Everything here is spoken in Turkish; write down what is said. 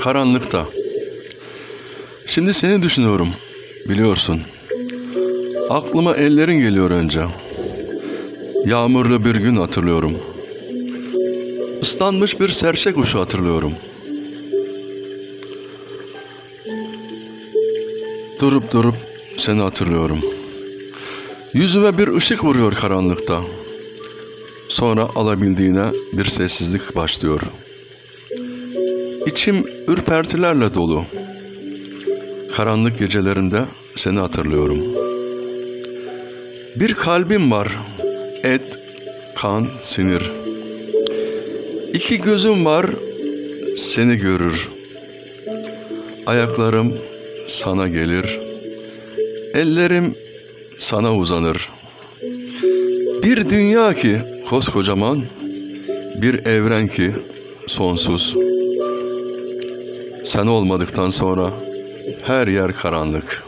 karanlıkta. Şimdi seni düşünüyorum, biliyorsun. Aklıma ellerin geliyor önce. Yağmurlu bir gün hatırlıyorum. Islanmış bir serçe kuşu hatırlıyorum. Durup durup seni hatırlıyorum. Yüzüme bir ışık vuruyor karanlıkta. Sonra alabildiğine bir sessizlik başlıyor. İçim ürpertilerle dolu. Karanlık gecelerinde seni hatırlıyorum. Bir kalbim var. Et, kan, sinir. İki gözüm var. Seni görür. Ayaklarım sana gelir. Ellerim sana uzanır. Bir dünya ki koskocaman, bir evren ki sonsuz. Sen olmadıktan sonra her yer karanlık.